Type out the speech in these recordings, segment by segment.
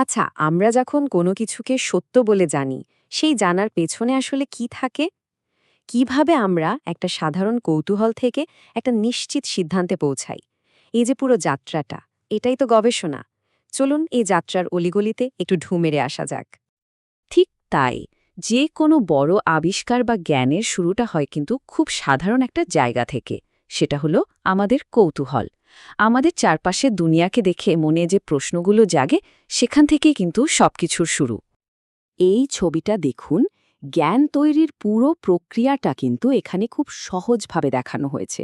আচ্ছা আমরা যখন কোনো কিছুকে সত্য বলে জানি, সেই জানার পেছনে আসলে কি থাকে? কীভাবে আমরা একটা সাধারণ কৌতূহল থেকে একটা নিশ্চিত সিদ্ধান্তে পৌঁছাই? এই যে পুরো যাত্রাটা, এটাই তো গবেষণা। চলুন এই যাত্রার অলিগলিতে একটু ঢু মেরে আসা যাক। ঠিক তাই, যে কোনো বড় আবিষ্কার বা জ্ঞানের শুরুটা হয় কিন্তু খুব সাধারণ একটা জায়গা থেকে। সেটা হলো আমাদের কৌতূহল। আমাদের চারপাশে দুনিয়াকে দেখে মনে যে প্রশ্নগুলো জাগে, সেখান থেকেই কিন্তু সবকিছুর শুরু। এই ছবিটা দেখুন, জ্ঞান তৈরির পুরো প্রক্রিয়াটা কিন্তু এখানে খুব সহজভাবে দেখানো হয়েছে।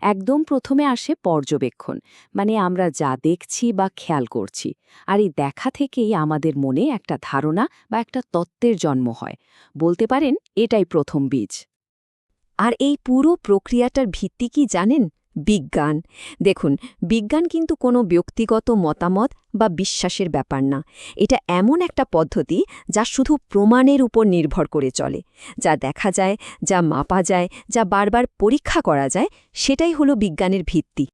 একদম প্রথমে আসে পর্যবেক্ষণ মানে আমরা যা দেখছি বা খেয়াল করছি। আর এই দেখা থেকেই আমাদের মনে একটা ধারণা বা একটা তত্ত্বের জন্ম হয়। বলতে পারেন, এটাই প্রথম বীজ। আর এই পুরো প্রক্রিয়াটার ভিত্তি কি জানেন? বিজ্ঞান। দেখুন, বিজ্ঞান কিন্তু কোনো ব্যক্তিগত মতামত বা বিশ্বাসের ব্যাপার না। এটা এমন একটা পদ্ধতি যা শুধু প্রমাণের উপর নির্ভর করে চলে। যা দেখা যায়, যা মাপা যায়, যা বারবার পরীক্ষা করা যায়, সেটাই হলো বিজ্ঞানের ভিত্তি।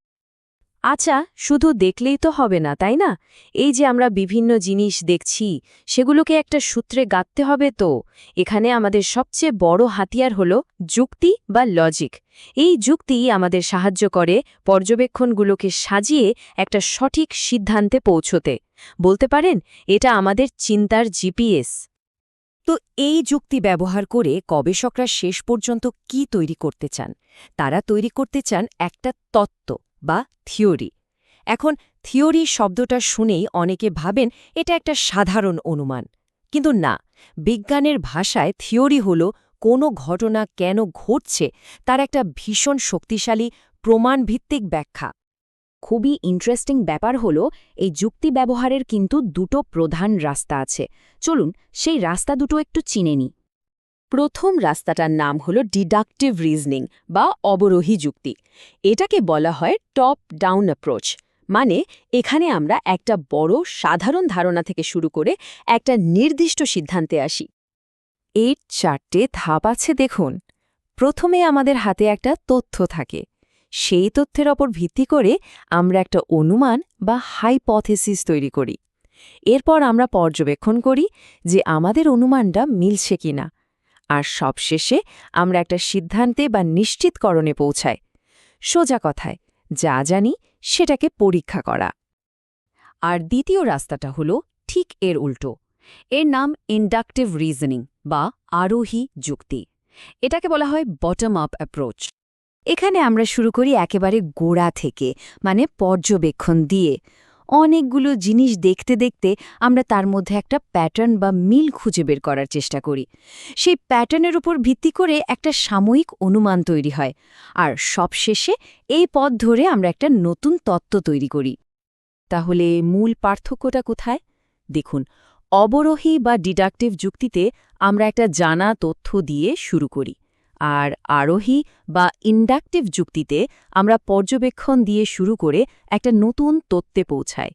আচ্ছা শুধু দেখলেই তো হবে না, তাই না? এই যে আমরা বিভিন্ন জিনিস দেখছি, সেগুলোকে একটা সূত্রে গাঁথতে হবে তো। এখানে আমাদের সবচেয়ে বড় হাতিয়ার হল যুক্তি বা লজিক এই যুক্তি আমাদের সাহায্য করে পর্যবেক্ষণগুলোকে সাজিয়ে একটা সঠিক সিদ্ধান্তে পৌঁছতে। বলতে পারেন, এটা আমাদের চিন্তার জিপিএস। তো এই যুক্তি ব্যবহার করে গবেষকরা শেষ পর্যন্ত কি তৈরি করতে চান? তারা তৈরি করতে চান একটা তত্ত্ব। বা থিওরি। এখন থিওরি শব্দটা শুনেই অনেকে ভাবেন এটা একটা সাধারণ অনুমান। কিন্তু না, বিজ্ঞানের ভাষায় থিওরি হল কোনো ঘটনা কেন ঘটছে তার একটা ভীষণ শক্তিশালী প্রমাণভিত্তিক ব্যাখ্যা। খুবই ইন্টারেস্টিং ব্যাপার হল এই যুক্তি ব্যবহারের কিন্তু দুটো প্রধান রাস্তা আছে। চলুন সেই রাস্তা দুটো একটু চিনে নিই। প্রথম রাস্তাটার নাম হল ডিডাকটিভ রিজনিং বা অবরোহী যুক্তি। এটাকে বলা হয় টপ ডাউন অ্যাপ্রোচ। মানে এখানে আমরা একটা বড় সাধারণ ধারণা থেকে শুরু করে একটা নির্দিষ্ট সিদ্ধান্তে আসি। এর চারটে ধাপ আছে দেখুন। প্রথমে আমাদের হাতে একটা তথ্য থাকে। সেই তথ্যের ওপর ভিত্তি করে আমরা একটা অনুমান বা হাইপথেসিস তৈরি করি। এরপর আমরা পর্যবেক্ষণ করি যে আমাদের অনুমানটা মিলছে কিনা। আর সবশেষে আমরা একটা সিদ্ধান্তে বা নিশ্চিতকরণে পৌঁছাই। সোজা কথায়, যা জানি সেটাকে পরীক্ষা করা। আর দ্বিতীয় রাস্তাটা হলো ঠিক এর উল্টো। এর নাম ইন্ডাকটিভ রিজনিং বা আরোহী যুক্তি। এটাকে বলা হয় বটম আপ অ্যাপ্রোচ। এখানে আমরা শুরু করি একেবারে গোড়া থেকে মানে পর্যবেক্ষণ দিয়ে। অনেকগুলো জিনিস দেখতে দেখতে আমরা তার মধ্যে একটা প্যাটার্ন বা মিল খুঁজে বের করার চেষ্টা করি। সেই প্যাটার্নের উপর ভিত্তি করে একটা সাময়িক অনুমান তৈরি হয়। আর সবশেষে এই পথ ধরে আমরা একটা নতুন তত্ত্ব তৈরি করি। তাহলে মূল পার্থক্যটা কোথায়? দেখুন, অবরোহী বা ডিডাকটিভ যুক্তিতে আমরা একটা জানা তথ্য দিয়ে শুরু করি। আর আরোহী বা ইন্ডাকটিভ যুক্তিতে আমরা পর্যবেক্ষণ দিয়ে শুরু করে একটা নতুন তত্ত্বে পৌঁছাই।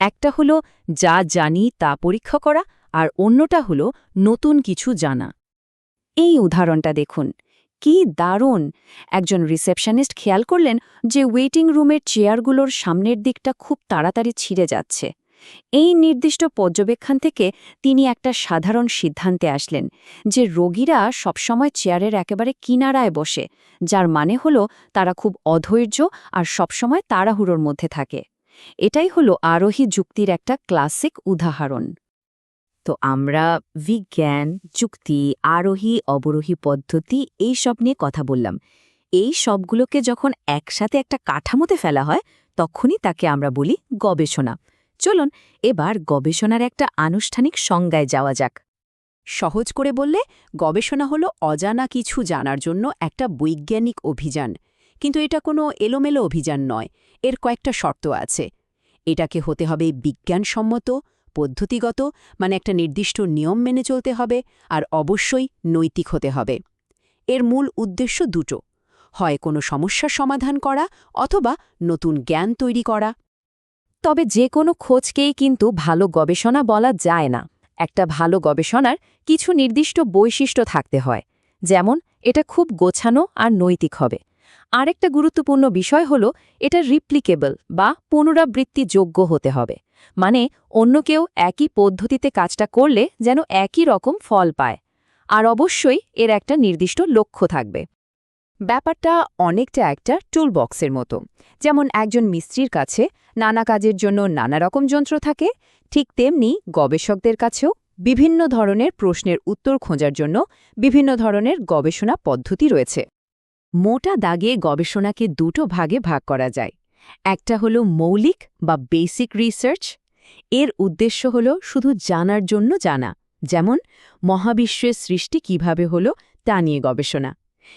একটা হলো যা জানি তা পরীক্ষা করা আর অন্যটা হলো নতুন কিছু জানা। এই উদাহরণটা দেখুন। কি দারুণ! একজন রিসেপশনিস্ট খেয়াল করলেন যে ওয়েটিং রুমের চেয়ারগুলোর সামনের দিকটা খুব তাড়াতাড়ি ছিঁড়ে যাচ্ছে। এই নির্দিষ্ট পর্যবেক্ষণ থেকে তিনি একটা সাধারণ সিদ্ধান্তে আসলেন যে রোগীরা সবসময় চেয়ারের একেবারে কিনারায় বসে, যার মানে হল তারা খুব অধৈর্য আর সবসময় তাড়াহুড়োর মধ্যে থাকে। এটাই হলো আরোহী যুক্তির একটা ক্লাসিক উদাহরণ। তো আমরা বিজ্ঞান, যুক্তি, আরোহী, অবরোহী পদ্ধতি এই সব নিয়ে কথা বললাম। এই সবগুলোকে যখন একসাথে একটা কাঠামোতে ফেলা হয়, তখনই তাকে আমরা বলি গবেষণা। চলুন এবার গবেষণার একটা আনুষ্ঠানিক সংজ্ঞায় যাওয়া যাক। সহজ করে বললে, গবেষণা হলো অজানা কিছু জানার জন্য একটা বৈজ্ঞানিক অভিযান। কিন্তু এটা কোনো এলোমেলো অভিযান নয়, এর কয়েকটা শর্ত আছে। এটাকে হতে হবে বিজ্ঞানসম্মত, পদ্ধতিগত মানে একটা নির্দিষ্ট নিয়ম মেনে চলতে হবে, আর অবশ্যই নৈতিক হতে হবে। এর মূল উদ্দেশ্য দুটো, হয় কোনো সমস্যার সমাধান করা অথবা নতুন জ্ঞান তৈরি করা। তবে যে কোনো খোঁজকেই কিন্তু ভালো গবেষণা বলা যায় না। একটা ভালো গবেষণার কিছু নির্দিষ্ট বৈশিষ্ট্য থাকতে হয়, যেমন এটা খুব গোছানো আর নৈতিক হবে। আরেকটা গুরুত্বপূর্ণ বিষয় হল এটা রিপ্লিকেবল বা পুনরাবৃত্তিযোগ্য হতে হবে। মানে অন্য কেউ একই পদ্ধতিতে কাজটা করলে যেন একই রকম ফল পায়। আর অবশ্যই এর একটা নির্দিষ্ট লক্ষ্য থাকবে। ব্যাপারটা অনেকটা একটা টুলবক্সের মতো। যেমন একজন মিস্ত্রির কাছে নানা কাজের জন্য নানা রকম যন্ত্র থাকে, ঠিক তেমনি গবেষকদের কাছেও বিভিন্ন ধরনের প্রশ্নের উত্তর খোঁজার জন্য বিভিন্ন ধরনের গবেষণা পদ্ধতি রয়েছে। মোটা দাগে গবেষণাকে দুটো ভাগে ভাগ করা যায়। একটা হলো মৌলিক বা বেসিক রিসার্চ এর উদ্দেশ্য হল শুধু জানার জন্য জানা, যেমন মহাবিশ্বের সৃষ্টি কীভাবে হলো তা নিয়ে গবেষণা।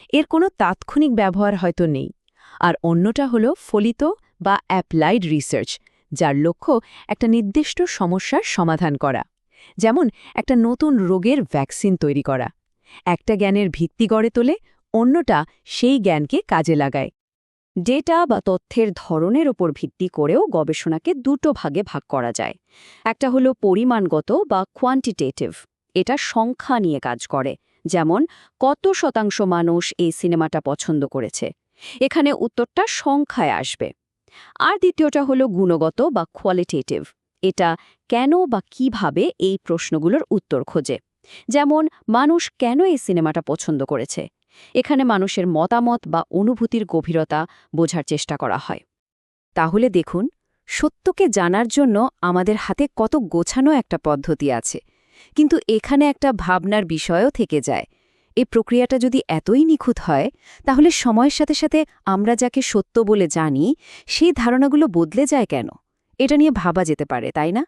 এর কোনো তাৎক্ষণিক ব্যবহার হয়তো নেই। আর অন্যটা হলো ফলিত বা অ্যাপ্লাইড রিসার্চ, যার লক্ষ্য একটা নির্দিষ্ট সমস্যার সমাধান করা। যেমন একটা নতুন রোগের ভ্যাকসিন তৈরি করা। একটা জ্ঞানের ভিত্তি গড়ে তোলে, অন্যটা সেই জ্ঞানকে কাজে লাগায়। ডেটা বা তথ্যের ধরনের ওপর ভিত্তি করেও গবেষণাকে দুটো ভাগে ভাগ করা যায়। একটা হলো পরিমাণগত বা কোয়ান্টিটেটিভ, এটা সংখ্যা নিয়ে কাজ করে। যেমন, কত শতাংশ মানুষ এই সিনেমাটা পছন্দ করেছে। এখানে উত্তরটা সংখ্যায় আসবে। আর দ্বিতীয়টা হলো গুণগত বা কোয়ালিটেটিভ এটা কেন বা কীভাবে এই প্রশ্নগুলোর উত্তর খোঁজে? যেমন, মানুষ কেন এই সিনেমাটা পছন্দ করেছে? এখানে মানুষের মতামত বা অনুভূতির গভীরতা বোঝার চেষ্টা করা হয়। তাহলে দেখুন, সত্যকে জানার জন্য আমাদের হাতে কত গোছানো একটা পদ্ধতি আছে। কিন্তু এখানে একটা ভাবনার বিষয়ও থেকে যায়। এ প্রক্রিয়াটা যদি এতই নিখুঁত হয়, তাহলে সময়ের সাথে সাথে আমরা যাকে সত্য বলে জানি, সেই ধারণাগুলো বদলে যায় কেন? এটা নিয়ে ভাবা যেতে পারে, তাই না?